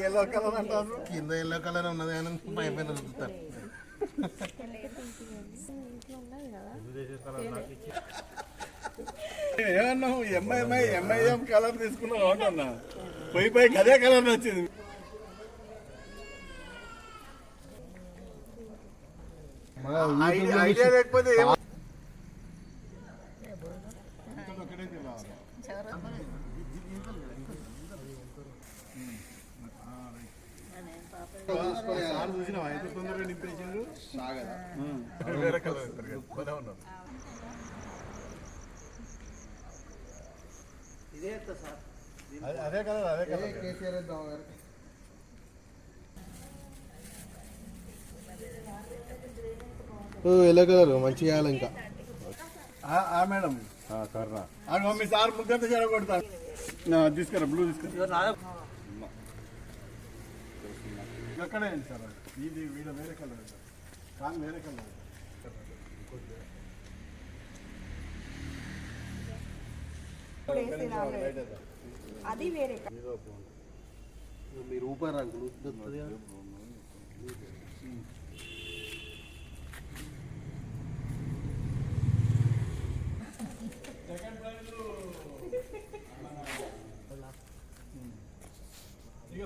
Yellow colour అంటారు. కింద yellow colour ఉన్నది కానీ పై పైన రుద్దుతారు ఏమన్నావు ఎంఐఎంఐ ఎంఐఎం కలర్ తీసుకున్నావు అంటున్నా. పోయి పోయి అదే కలర్ నచ్చింది ఐడియా ఐడియా లేకపోతే ఏం- సార్ చూసినావా ఎంత తొందరగా నింపేసిండు ఉం. వేరే కలర్ వేస్తారు కదా. అదే- అదే కలర్ అదే కలర్ కేసీఆర్ ఎల్లో కలర్ మంచిగా వేయాలి ఇంకా. ఆ- ఆ మేడం. కర్ర. ఆ మమ్మీ సార్ ముగ్గంత నా, తీసుకురా బ్లూ తీసుకురా. ఎక్కడే సార్ అది? ఇది వీడ వేరే కలర్ కానీ వేరే కలర్ అది వేరే మీరు ఊపారు uncle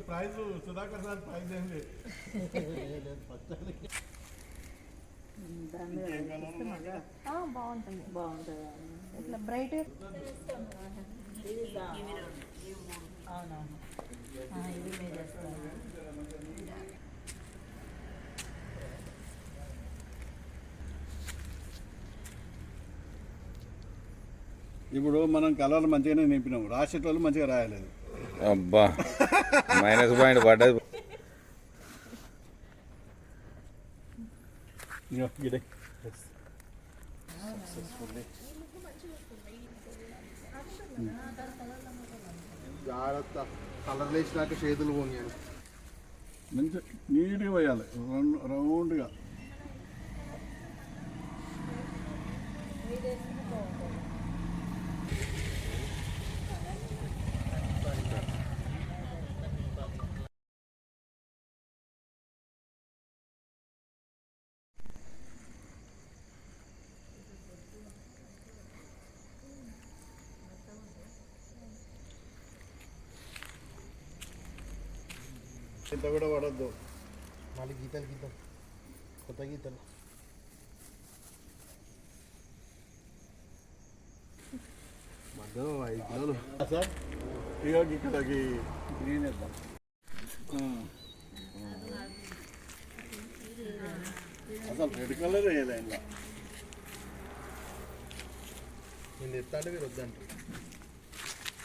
prize Sudhakar sir prize ఏం లేదు ఉన్నాయా? బాగుంటుంది. బాగుంటుంది ఇట్లా బ్రైట్ ఇప్పుడు మనం కలర్ మంచిగానే నింపినాం. రాసేటోళ్ళు మంచిగా రాయలేదు. అబ్బా. మైనస్ పాయింట్ పడ్డది. జాగ్రత్త. కలర్ వేసినాక చేతులు పోనీయాలి మంచి నీట్గా పోయాలి. రౌండ్ రౌండ్గా. ఇంత కూడా పడద్దు. మళ్ళీ గీతలు గీతలు. కొత్త గీతలు. మధ్య ఐదు కిలోలు. సార్? ఇక ఇక్కడ గ్రీన్ వేద్దాం. అసలు రెడ్ కలర్ వేయలే ఇలా నేను ఎత్తా అంటే మీరు వద్దంటారు.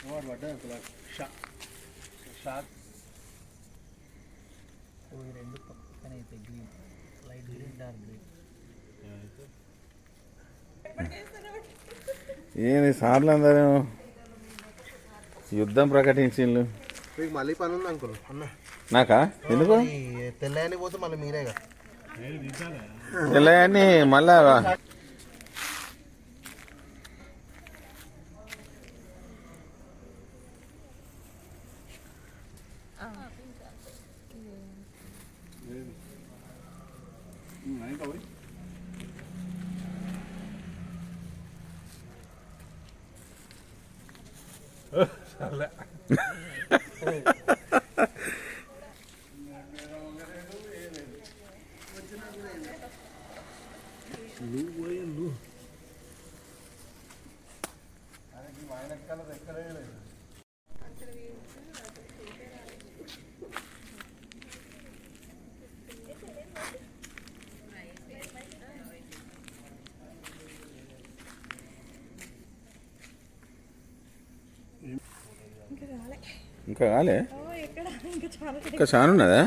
వాడు పడ్డా అంకుల్ షా షాక్ రెండు పక్కన అయితే green light green dark green ఏంది సార్లు అందరూ యుద్ధం ప్రకటించిండ్రు. మీకు మళ్ళీ పని ఉంది అంకుల్. అన్న. నాకా? ఎందుకు? ఈ తెల్లని పోతే మళ్ళీ మీరేగా తెల్లయన్ని మళ్ళా ఇంకా పోయి ఇంకా కాలే ఇంకా కాలే ఇంకా చాలా ఉన్నదా?